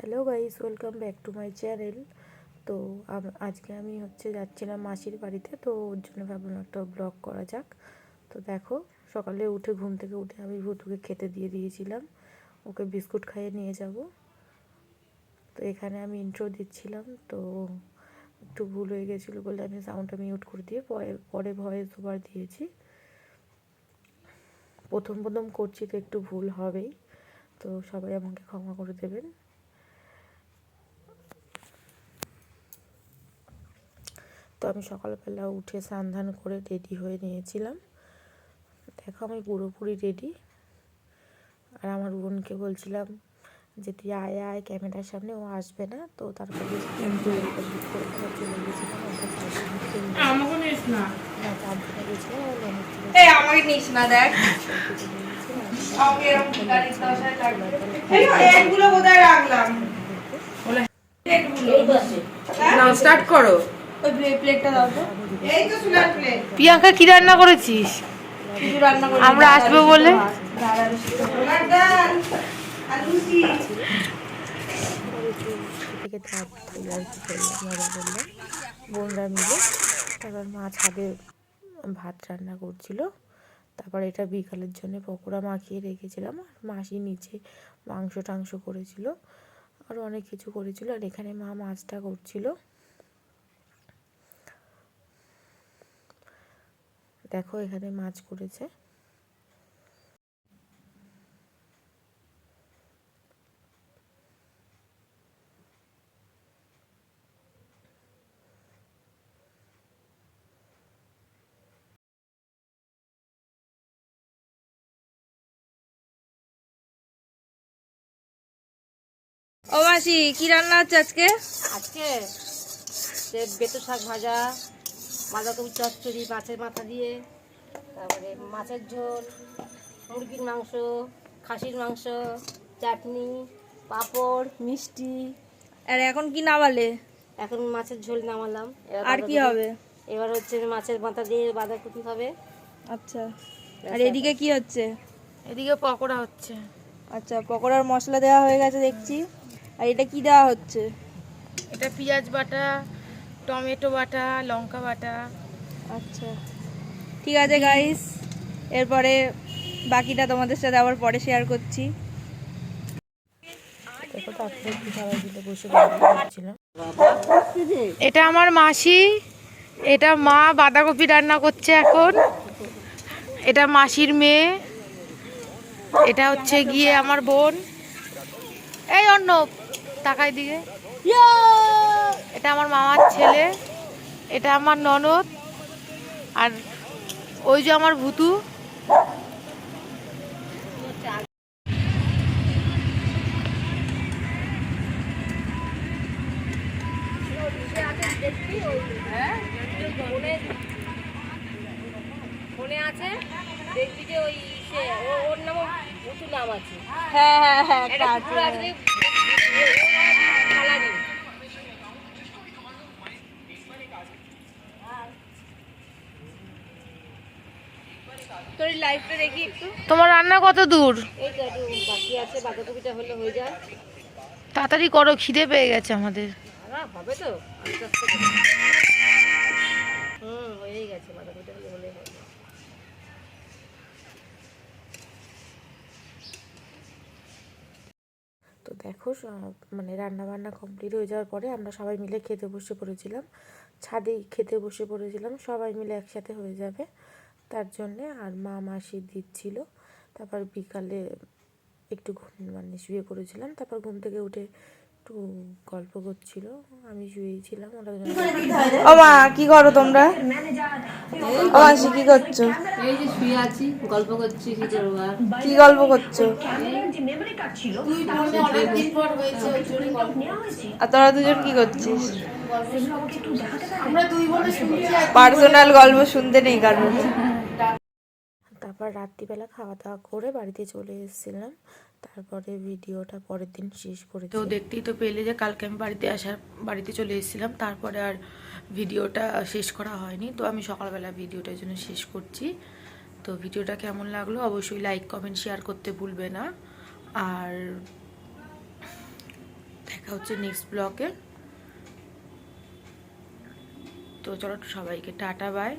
Hello guys, welcome back to my channel. তো আজকে আমি হচ্ছে যাচ্ছিলাম মাসির বাড়িতে, তো ওর জন্য ভাবলাম একটা ব্লগ করা যাক। তো দেখো, সকালে উঠে ঘুম থেকে উঠে আমি ভুতুকে খেতে দিয়ে দিয়েছিলাম। ওকে বিস্কুট খাইয়ে নিয়ে যাব। তো এখানে আমি ইন্ট্রো দিচ্ছিলাম, তো একটু ভুল হয়ে গেছিল বলে আমি সাউন্ডটা মিউট করে দিয়ে পরে পরে ভয়েস ওভার দিয়েছি। প্রথম প্রথম করছি তো একটু ভুল হবেই। তো সবাই আমাকে ক্ষমা করে দেবেন। তো আমি সকালবেলা উঠে স্নান ধান করে রেডি হয়ে নিয়েছিলাম। দেখো আমি পুরোপুরি রেডি আর আমার বোনকে বলছিলাম যে তুই আয় আয় ক্যামেরার সামনে ও আসবে না। তো তারপরে বুক করে দেওয়ার জন্য গেছিলাম। আমরা চারজনে মিলে নিয়ে- আমাকে নিস না। না, চারজনে গেছিলাম আর অনেক থেকে এই আমাকে নিস না দেখ। নিয়েছিলাম আমাকে এরকম গাড়ির দশায় লাগবে এই তো এগুলো বোধহয় রাখলাম নাও স্টার্ট করো। ওই প্লেটটা দাও তো। এই তো সোনার প্লেট প্রিয়াঙ্কা কি রান্না করেছিস? কিছু রান্না করে আমরা আসব বলে। থেকে আর কি করলাম করলাম বোনরা মিলে তারপর মা ছাদে ভাত রান্না করছিল। তারপর এটা বিকালের জন্য পকোড়া মাখিয়ে রেখেছিলাম। আর মাসি নিচে মাংস টাংস করেছিল। আর অনেক কিছু করেছিল। আর এখানে মা মাছটা করছিল। দেখো এখানে মাছ করেছে। ও মাসি কি রান্না হচ্ছে আজকে? আজকে সে বেতো শাক ভাজা বাঁধাকপি চচ্চড়ি মাছের মাথা দিয়ে তারপরে মাছের ঝোল মুরগির মাংস খাসির মাংস চাটনি পাঁপড় মিষ্টি। আর এখন কি নামালে? এখন মাছের ঝোল নামালাম। আর কি হবে? এবার হচ্ছে মাছের মাথা দিয়ে বাঁধাকপি হবে। আচ্ছা। আর এদিকে কি হচ্ছে? এদিকে পকোড়া হচ্ছে। আচ্ছা পকোড়ার মশলা দেওয়া হয়ে গেছে দেখছি। আর এটা কি দেওয়া হচ্ছে? এটা পেঁয়াজ বাটা টমেটো বাটা লঙ্কা বাটা। আচ্ছা। ঠিক আছে গাইস এরপরে বাকিটা তোমাদের সাথে আবার পরে শেয়ার করছি। এটা আমার মাসি এটা মা বাঁধাকপি রান্না করছে এখন। এটা মাসির মেয়ে এটা হচ্ছে গিয়ে আমার বোন। এই অন্য তাকাই দিকে। এটা আমার মামার ছেলে এটা আমার ননদ আর ওই যে আমার ভুতু। ফোনে আছে দেখবি যে ওই সে ওর নামও নাম আছে। হ্যাঁ হ্যাঁ হ্যাঁ একটা কুকুর আছে দেখ, কালারিং। তোর লাইফটা দেখি একটু। তোমার রান্না কত দূর? এই তো একটু বাকি আছে বাঁধাকপিটা হলে হয়ে যায় তাড়াতাড়ি করো খিদে পেয়ে গেছে আমাদের। হবে তো? আস্তে আস্তে হুম হয়েই গেছে বাঁধাকপিটা হলে হলেই তো দেখো মানে রান্না বান্না কমপ্লিট হয়ে যাওয়ার পরে আমরা সবাই মিলে খেতে বসে পড়েছিলাম। ছাদেই খেতে বসে পড়েছিলাম সবাই মিলে একসাথে হয়ে যাবে। তার জন্যে আর মা মাসি দিচ্ছিল। তারপর বিকালে একটু ঘুম মানে শুয়ে পড়েছিলাম। তারপর ঘুম থেকে উঠে একটু গল্প করছিল। আমি শুয়েছিলাম ওরা দুজনে ও মা কি করো তোমরা? ও মাসি কি করছ? এই যে শুয়ে আছি গল্প করছি কি করব কি গল্প করছ? আর তোরা দুজন কি করছিস পার্সোনাল গল্প শুনতে নেই কারণ তারপর রাত্রিবেলা খাওয়া দাওয়া করে বাড়িতে চলে এসেছিলাম। তারপরে ভিডিওটা পরের দিন শেষ করে তো দেখতেই তো পেলে যে কালকে আমি বাড়িতে আসার, বাড়িতে চলে এসেছিলাম। তারপরে আর ভিডিওটা শেষ করা হয়নি। তো আমি সকালবেলা ভিডিওটার জন্য শেষ করছি। তো ভিডিওটা কেমন লাগল অবশ্যই লাইক কমেন্ট শেয়ার করতে ভুলবে না। আর দেখা হচ্ছে নেক্সট ব্লকে তো চলো সবাইকে টাটা বাই